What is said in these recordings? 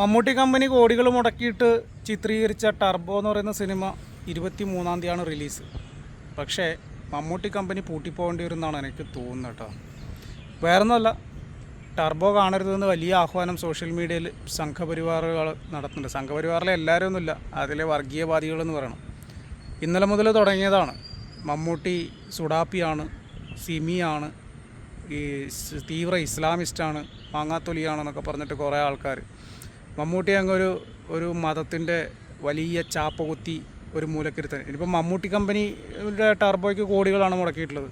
Mammootty company കോടികൾ മുടക്കിയിട്ട് ചിത്രീകരിച്ച turbo എന്ന് പറയുന്ന സിനിമ ഇരുപത്തി മൂന്നാം തീയതിയാണ് റിലീസ്. പക്ഷേ മമ്മൂട്ടി കമ്പനി പൂട്ടിപ്പോകേണ്ടി വരുന്നതാണ് എനിക്ക് തോന്നുന്നത് കേട്ടോ. വേറൊന്നുമല്ല ടർബോ കാണരുതെന്ന് വലിയ ആഹ്വാനം സോഷ്യൽ മീഡിയയിൽ സംഘപരിവാറുകൾ നടത്തുന്നുണ്ട്. സംഘപരിവാറിലെ എല്ലാവരും ഒന്നുമില്ല അതിലെ വർഗീയവാദികളെന്ന് പറയണം. ഇന്നലെ മുതൽ തുടങ്ങിയതാണ്. മമ്മൂട്ടി സുഡാപ്പിയാണ് സിമിയാണ് ഈ തീവ്ര ഇസ്ലാമിസ്റ്റാണ് മാങ്ങാത്തൊലിയാണെന്നൊക്കെ പറഞ്ഞിട്ട് കുറേ ആൾക്കാർ. മമ്മൂട്ടി അങ്ങൊരു ഒരു മതത്തിന്റെ വലിയ ചാപ്പ കുത്തി ഒരു മൂലക്കിരുത്തൻ. ഇനിയിപ്പോൾ മമ്മൂട്ടി കമ്പനിയുടെ ടർബോയ്ക്ക് കോടികളാണ് മുടക്കിയിട്ടുള്ളത്.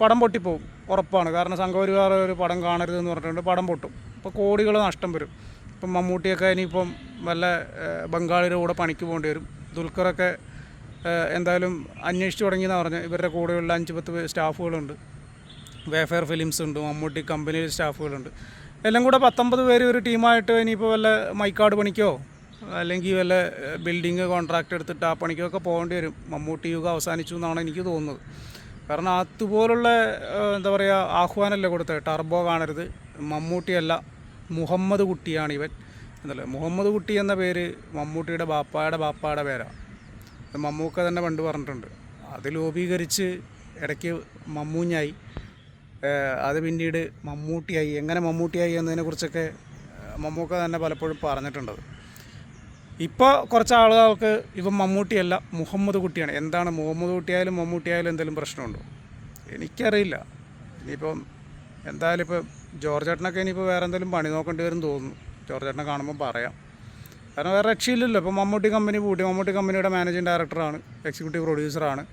പടം പൊട്ടിപ്പോവും ഉറപ്പാണ്. കാരണം സംഘപരിവാർ ഒരു പടം കാണരുതെന്ന് പറഞ്ഞിട്ടുണ്ട് പടം പൊട്ടും. അപ്പോൾ കോടികൾ നഷ്ടം വരും. ഇപ്പം മമ്മൂട്ടിയൊക്കെ ഇനിയിപ്പം വല്ല ബംഗാളിയുടെ കൂടെ പണിക്ക് പോകേണ്ടി വരും. ദുൽഖറൊക്കെ എന്തായാലും അന്വേഷിച്ച് തുടങ്ങിയെന്നാണ് പറഞ്ഞത്. ഇവരുടെ കൂടെയുള്ള അഞ്ച് പത്ത് സ്റ്റാഫുകളുണ്ട്. വേഫെയർ ഫിലിംസ് ഉണ്ട് മമ്മൂട്ടി കമ്പനിയിൽ സ്റ്റാഫുകളുണ്ട്. എല്ലാം കൂടെ പത്തൊമ്പത് പേര് ഒരു ടീമായിട്ട് ഇനിയിപ്പോൾ വല്ല മൈക്കാട് പണിക്കോ അല്ലെങ്കിൽ വല്ല ബിൽഡിങ് കോൺട്രാക്റ്റ് എടുത്തിട്ട് ആ പണിക്കോ ഒക്കെ പോകേണ്ടി വരും. മമ്മൂട്ടി യുഗം അവസാനിച്ചു എന്നാണ് എനിക്ക് തോന്നുന്നത്. കാരണം അതുപോലുള്ള എന്താ പറയുക ആഹ്വാനമല്ലേ കൊടുത്തത് ടർബോ കാണരുത്. മമ്മൂട്ടിയല്ല മുഹമ്മദ് കുട്ടിയാണ് ഇവൻ. എന്നല്ലേ മുഹമ്മദ് കുട്ടി എന്ന പേര് മമ്മൂട്ടിയുടെ ബാപ്പായുടെ ബാപ്പായുടെ പേരാണ് മമ്മൂക്ക തന്നെ പണ്ട് പറഞ്ഞിട്ടുണ്ട്. അത് ലോപീകരിച്ച് ഇടയ്ക്ക് മമ്മൂഞ്ഞായി. അത് പിന്നീട് മമ്മൂട്ടിയായി. എങ്ങനെ മമ്മൂട്ടിയായി എന്നതിനെക്കുറിച്ചൊക്കെ കുറിച്ചൊക്കെ മമ്മൂക്ക തന്നെ പലപ്പോഴും പറഞ്ഞിട്ടുണ്ട് ഇപ്പോൾ കുറച്ച് ആളുകൾക്ക് ഇവൻ മമ്മൂട്ടിയല്ല മുഹമ്മദ് കുട്ടിയാണ്. എന്താണ് മുഹമ്മദ് കുട്ടിയായാലും മമ്മൂട്ടിയായാലും എന്തെങ്കിലും പ്രശ്നമുണ്ടോ? എനിക്കറിയില്ല. ഇനിയിപ്പം എന്തായാലും ഇപ്പോൾ ജോർജ് ചേട്ടനൊക്കെ ഇനിയിപ്പോൾ വേറെ എന്തെങ്കിലും പണി നോക്കേണ്ടി വരും തോന്നുന്നു. ജോർജ് ചേട്ടനെ കാണുമ്പോൾ പറയാം. കാരണം വേറെ രക്ഷയില്ലല്ലോ. ഇപ്പോൾ മമ്മൂട്ടി കമ്പനി പൂട്ടി. മമ്മൂട്ടി കമ്പനിയുടെ മാനേജിങ് ഡയറക്ടറാണ് എക്സിക്യൂട്ടീവ് പ്രൊഡ്യൂസറാണ്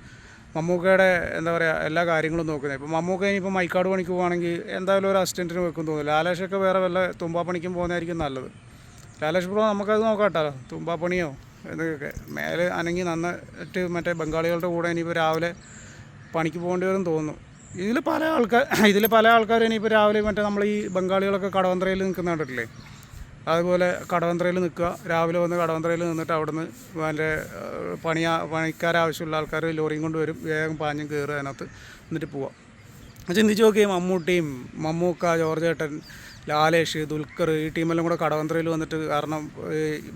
മമ്മൂക്കയുടെ എന്താ പറയുക എല്ലാ കാര്യങ്ങളും നോക്കുന്നത്. ഇപ്പോൾ മമ്മൂക്ക ഇനിയിപ്പോൾ മൈക്കാട് പണിക്ക് പോകുകയാണെങ്കിൽ എന്തായാലും ഒരു അസിസ്റ്റന്റിന് വെക്കും തോന്നുന്നു. ലാലേഷൊക്കെ വേറെ വല്ല തുമ്പാ പണിക്കും പോകുന്നതായിരിക്കും നല്ലത്. ലാലേഷ് പ്രോ നമുക്കത് നോക്കാം കേട്ടോ തുമ്പാ പണിയോ എന്തൊക്കെ മേലെ അനങ്ങി നന്നിട്ട് മറ്റേ ബംഗാളികളുടെ കൂടെ ഇനിയിപ്പോൾ രാവിലെ പണിക്ക് പോകേണ്ടി വരും തോന്നുന്നു. ഇതിൽ പല ആൾക്കാർ ഇതിൽ പല ആൾക്കാരും ഇനിയിപ്പോൾ രാവിലെ മറ്റേ നമ്മൾ ഈ ബംഗാളികളൊക്കെ കടവന്ത്രയിൽ നിൽക്കുന്ന കണ്ടിട്ടില്ലേ? അതുപോലെ കടവന്ത്രയിൽ നിൽക്കുക. രാവിലെ വന്ന് കടവന്ത്രയിൽ നിന്നിട്ട് അവിടുന്ന് അതിന്റെ പണി പണിക്കാരാവശ്യമുള്ള ആൾക്കാർ ലോറിയും കൊണ്ട് വരും. വേഗം പാഞ്ഞും കയറുക അതിനകത്ത്. എന്നിട്ട് പോവാം. ചിന്തിച്ച് നോക്കിയേ മമ്മൂട്ടിയും മമ്മൂക്ക ജോർജ് ഏട്ടൻ ലാലേഷ് ദുൽഖർ ഈ ടീമെല്ലാം കൂടെ കടവന്ത്രയിൽ വന്നിട്ട് കാരണം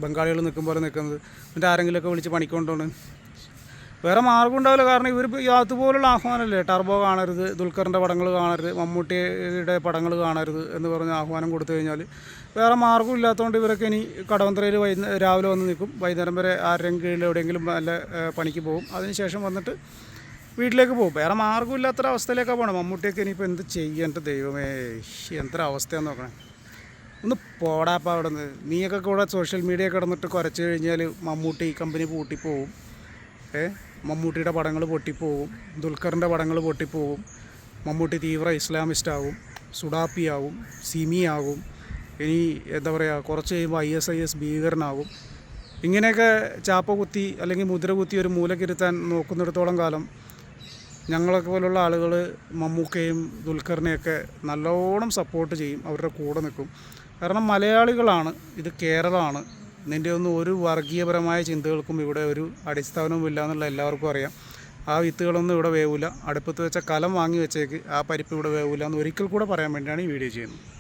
ബംഗാളികൾ നിൽക്കും പോലെ നിൽക്കുന്നത്. എന്നിട്ട് ആരെങ്കിലുമൊക്കെ വിളിച്ച് പണിക്കൊണ്ടുകൊണ്ട് വേറെ മാർഗം ഉണ്ടാവില്ല. കാരണം ഇവർ അതുപോലുള്ള ആഹ്വാനമല്ലേ? ടർബോ കാണരുത് ദുൽഖറിന്റെ പടങ്ങൾ കാണരുത് മമ്മൂട്ടിയുടെ പടങ്ങൾ കാണരുത് എന്ന് പറഞ്ഞ് ആഹ്വാനം കൊടുത്തു കഴിഞ്ഞാൽ വേറെ മാർഗം ഇല്ലാത്തതുകൊണ്ട് ഇവരൊക്കെ ഇനി കടവന്ത്രയിൽ വൈകുന്ന രാവിലെ വന്ന് നിൽക്കും. വൈകുന്നേരം വരെ ആരുടെയും കീഴിൽ എവിടെയെങ്കിലും നല്ല പണിക്ക് പോകും. അതിനുശേഷം വന്നിട്ട് വീട്ടിലേക്ക് പോകും. വേറെ മാർഗമില്ലാത്തൊരവസ്ഥയിലേക്കാണ് പോകണം മമ്മൂട്ടിയൊക്കെ ഇനിയിപ്പോൾ എന്ത് ചെയ്യേണ്ട ദൈവമേ? എന്തൊരു അവസ്ഥയാണെന്ന് നോക്കണേ. ഒന്ന് പോടാപ്പാ അവിടെ നിന്ന് നീയൊക്കെ കൂടെ സോഷ്യൽ മീഡിയ കിടന്നിട്ട് കുറച്ച് കഴിഞ്ഞാൽ മമ്മൂട്ടി കമ്പനി പൂട്ടിപ്പോവും. ഏ? മമ്മൂട്ടിയുടെ പടങ്ങൾ പൊട്ടിപ്പോവും. ദുൽഖറിന്റെ പടങ്ങൾ പൊട്ടിപ്പോവും. മമ്മൂട്ടി തീവ്ര ഇസ്ലാമിസ്റ്റ് ആവും സുഡാപ്പിയാവും. സിമിയാവും. ഇനി എന്താ പറയുക കുറച്ച് കഴിയുമ്പോൾ ഐ എസ് ഐ എസ് ഭീകരനാകും. ഇങ്ങനെയൊക്കെ ചാപ്പ കുത്തി അല്ലെങ്കിൽ മുദ്ര കുത്തി ഒരു മൂലക്കിരുത്താൻ നോക്കുന്നിടത്തോളം കാലം ഞങ്ങളൊക്കെ പോലുള്ള ആളുകൾ മമ്മൂക്കയും ദുൽഖറിനെയൊക്കെ നല്ലോണം സപ്പോർട്ട് ചെയ്യും. അവരുടെ കൂടെ നിൽക്കും. കാരണം മലയാളികളാണ്. ഇത് കേരളമാണ്. നിന്റെ ഒന്നും ഒരു വർഗീയപരമായ ചിന്തകൾക്കും ഇവിടെ ഒരു അടിസ്ഥാനവും ഇല്ല എന്നുള്ള എല്ലാവർക്കും അറിയാം. ആ വിത്തുകളൊന്നും ഇവിടെ വേവില്ല അടുപ്പത്ത് വെച്ച കലം വാങ്ങി വെച്ചേക്ക്. ആ പരിപ്പ് ഇവിടെ വേവില്ല എന്ന് ഒരിക്കൽ കൂടെ പറയാൻ വേണ്ടിയാണ് ഈ വീഡിയോ ചെയ്യുന്നത്.